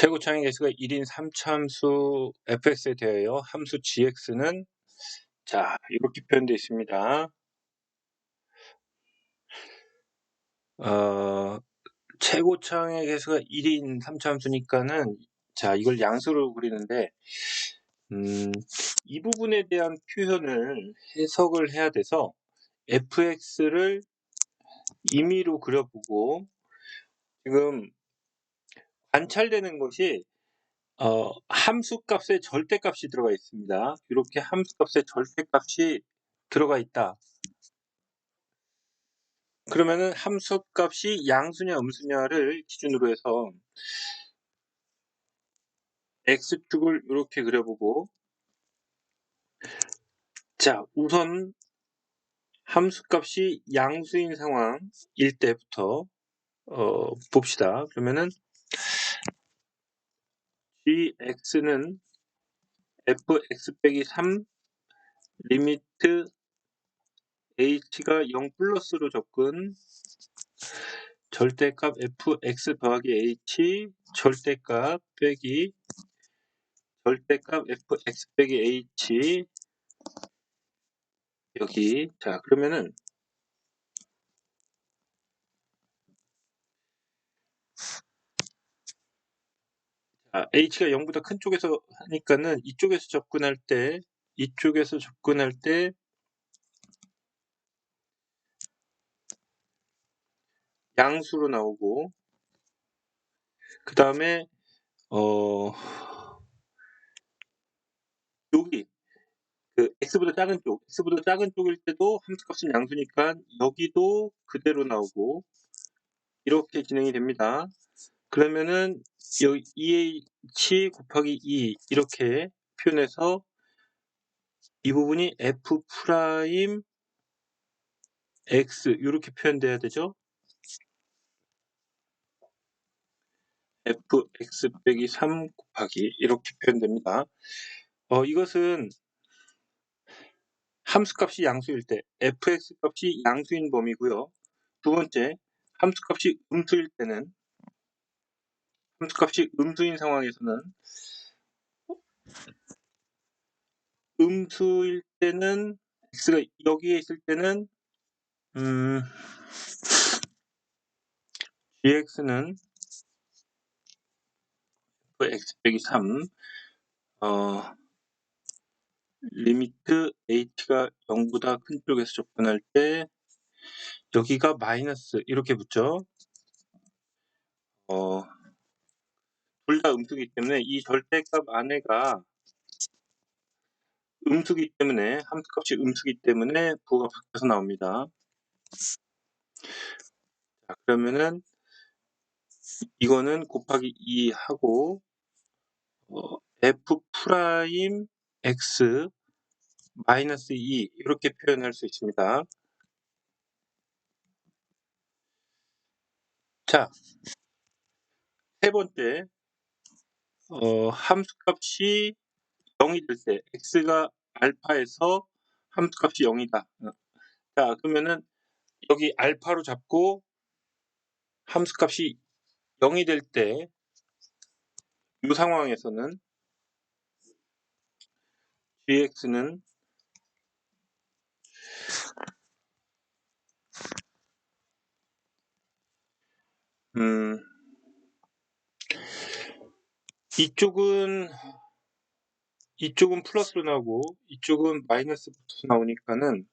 최고 창의 개수가 1인 3참수 fx에 대하여 함수 gx는 자 이렇게 표현되어 있습니다. 어, 최고 창의 개수가 1인 3참수니까는 자 이걸 양수로 그리는데 음, 이 부분에 대한 표현을 해석을 해야 돼서 fx를 임의로 그려보고 지금 관찰되는 것이 어, 함수값에 절대값이 들어가 있습니다. 이렇게 함수값에 절대값이 들어가 있다. 그러면은 함수값이 양수냐 음수냐를 기준으로 해서 x축을 이렇게 그려보고 자 우선 함수값이 양수인 상황일 때부터 어, 봅시다. 그러면은 gx는 fx 빼기 3 리미트 h가 0 플러스로 접근 절대값 fx 더하기 h 절대값 빼기 절대값 fx 빼기 h 여기. 자 그러면은 아, h가 0보다 큰 쪽에서 하니까는 이쪽에서 접근할 때 이쪽에서 접근할 때 양수로 나오고 그 다음에 어 여기 그 x보다 작은 쪽 x보다 작은 쪽일 때도 함수값은 양수니까 여기도 그대로 나오고 이렇게 진행이 됩니다. 그러면은 여기 EH 곱하기 2 이렇게 표현해서 이 부분이 F 프라임 X 이렇게 표현돼야 되죠. fx 빼기 3 곱하기 이렇게 표현됩니다. 어, 이것은 함수값이 양수일 때 fx 값이 양수인 범위고요. 두 번째 함수값이 음수일 때는 함수값이 음수인 상황에서는 음수일 때는 x가 여기에 있을 때는 음, gx는 x 빼기 3 어, 리미트 h가 0보다 큰 쪽에서 접근할 때 여기가 마이너스 이렇게 붙죠. 어, 둘 다 음수기 때문에 이 절대값 안에가 음수기 때문에 함수값이 음수기 때문에 부호가 바뀌어서 나옵니다. 자, 그러면은 이거는 곱하기 2 하고 어, f 프라임 x 마이너스 2 이렇게 표현할 수 있습니다. 자, 세 번째 어, 함수값이 0이 될 때 x가 알파에서 함수값이 0이다. 자, 그러면은 여기 알파로 잡고 함수값이 0이 될 때 이 상황에서는 gx는 음, 이쪽은 이쪽은 플러스로 나오고 이쪽은 마이너스 붙어서 나오니까는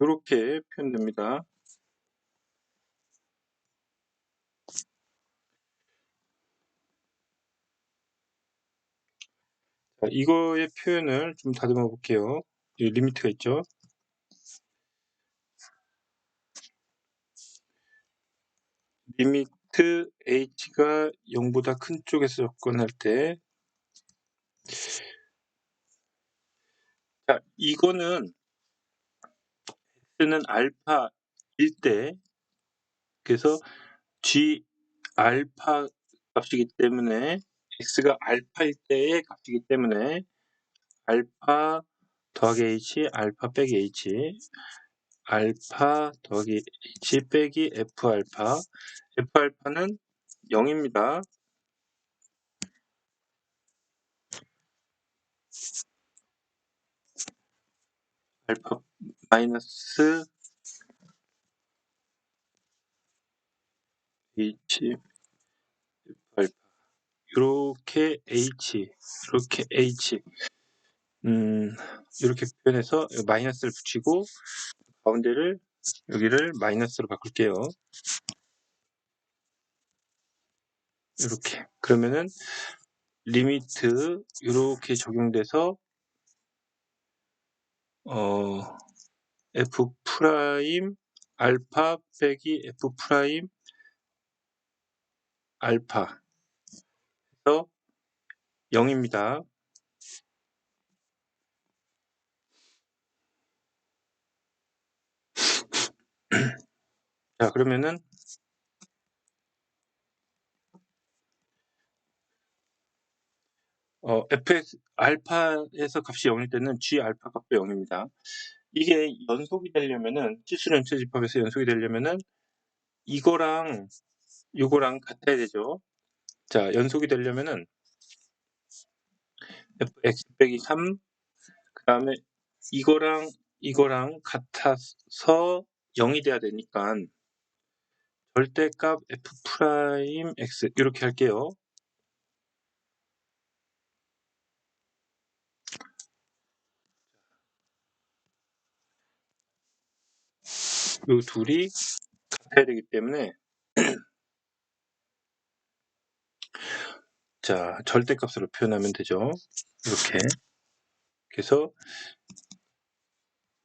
이렇게 표현됩니다. 자, 이거의 표현을 좀 다듬어 볼게요. 리미트가 있죠. 리미 트 h가 0보다 큰 쪽에서 접근할 때 자, 이거는 x는 알파일 때 그래서 g 알파 값이기 때문에 x가 알파일 때의 값이기 때문에 알파 더하기 h, 알파 빼기 h 알파 더하기 H 빼기 F 알파 F 알파는 0입니다. 알파 마이너스 H 알파 이렇게 H 이렇게 H 음 이렇게 표현해서 마이너스를 붙이고 가운데를 여기를 마이너스로 바꿀게요. 이렇게 그러면은 리미트 이렇게 적용돼서 어 f 프라임 알파 빼기 f 프라임 알파 그래서 0입니다. 자 그러면은 어, fx 알파에서 값이 0일 때는 g 알파 값도 0입니다. 이게 연속이 되려면은 치수 연체 집합에서 연속이 되려면은 이거랑 이거랑 같아야 되죠. 자 연속이 되려면은 fx 빼기 3 그 다음에 이거랑 이거랑 같아서 0이 돼야 되니까 절대값 f 프라임 x 이렇게 할게요. 요 둘이 같아야 되기 때문에 자 절대값으로 표현하면 되죠. 이렇게 그래서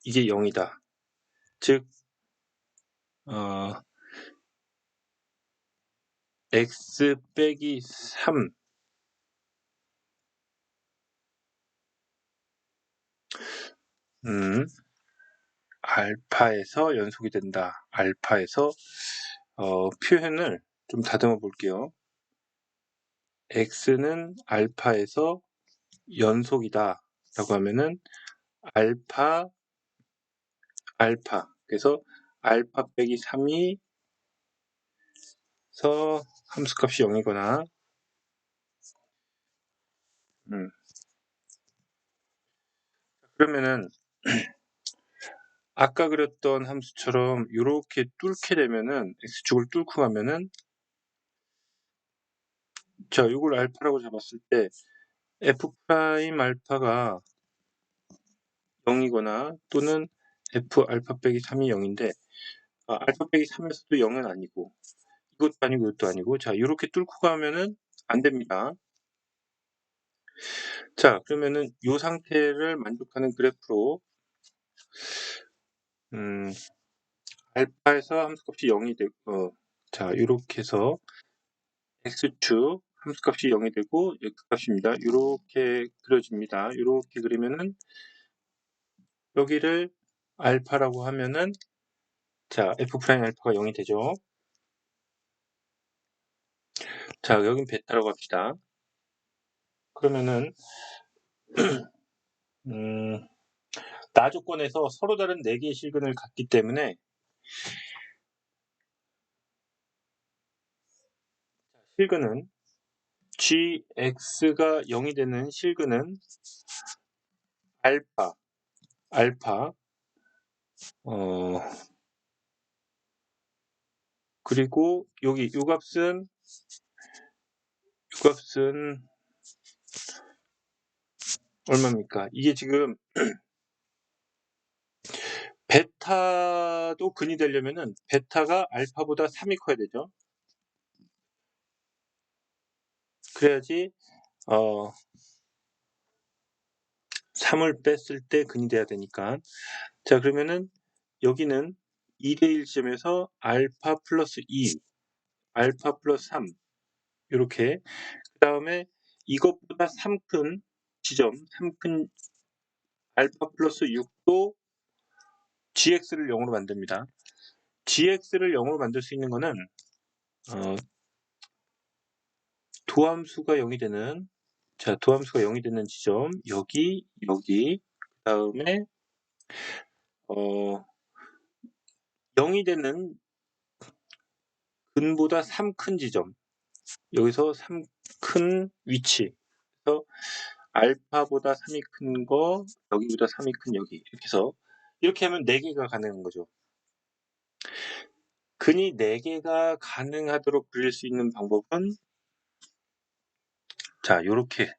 이게 0이다. 즉 어, x 빼기 3 음, 알파에서 연속이 된다. 알파에서 어, 표현을 좀 다듬어 볼게요. x는 알파에서 연속이다 라고 하면은 알파 알파 그래서 알파 빼기 3이 서 함수값이 0이거나 음. 그러면은 아까 그렸던 함수처럼 이렇게 뚫게 되면은 x축을 뚫고 가면은 자 이걸 알파라고 잡았을 때 f 프라임 알파가 0이거나 또는 f 알파 빼기 3이 0인데 아, 알파 빼기 3에서도 0은 아니고 이것도 아니고 이것도 아니고 자 이렇게 뚫고 가면은 안 됩니다. 자 그러면은 이 상태를 만족하는 그래프로 음, 알파에서 함수값이 0이 되고 어, 자 이렇게 해서 x축 함수값이 0이 되고 x값입니다. 이렇게 그려집니다. 이렇게 그리면은 여기를 알파라고 하면은 자 f 알파가 0이 되죠. 자 여긴 베타라고 합시다. 그러면은 음, 나 조건에서 서로 다른 4개의 실근을 갖기 때문에 실근은 gx가 0이 되는 실근은 알파 알파 어 그리고 여기 요 값은 요 값은 얼마입니까? 이게 지금 베타도 근이 되려면은 베타가 알파보다 3이 커야 되죠. 그래야지 어 3을 뺐을 때 근이 돼야 되니까 자 그러면은 여기는 2대1 지점에서 알파 플러스 2 알파 플러스 3 이렇게 그 다음에 이것보다 3큰 지점 3큰 알파 플러스 6도 gx를 0으로 만듭니다. gx를 0으로 만들 수 있는 거는 어, 도함수가 0이 되는 자 도함수가 0이 되는 지점 여기 여기 그 다음에 어 0이 되는 근보다 3 큰 지점. 여기서 3 큰 위치. 그래서 알파보다 3이 큰 거 여기보다 3이 큰 여기. 이렇게 해서 이렇게 하면 4개가 가능한 거죠. 근이 4개가 가능하도록 그릴 수 있는 방법은? 자 요렇게.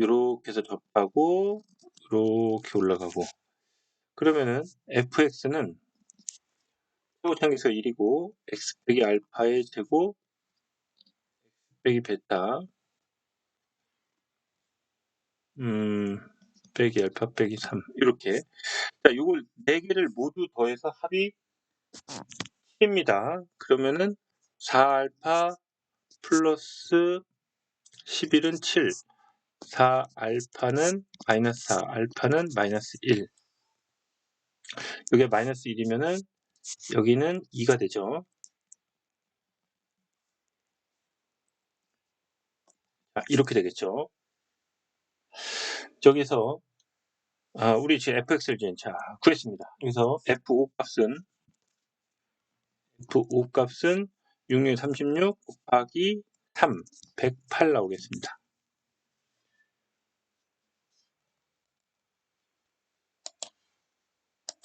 요렇게 해서 접하고 요렇게 올라가고. 그러면은 fx는 최고창에서 1이고 x 빼기 알파의 제곱 빼기 베타. 음 빼기 알파 빼기 3 이렇게 자 요걸 4개를 모두 더해서 합이 10입니다. 그러면은 4알파 플러스 11은 7 4알파는 마이너스 4 알파는 마이너스 1 여기가 마이너스 1이면은 여기는 2가 되죠. 자, 이렇게 되겠죠. 저기서 아, 우리 지금 fx를 지금 자 구했습니다. 여기서 f5 값은 f5 값은 6636 곱하기 3 108 나오겠습니다.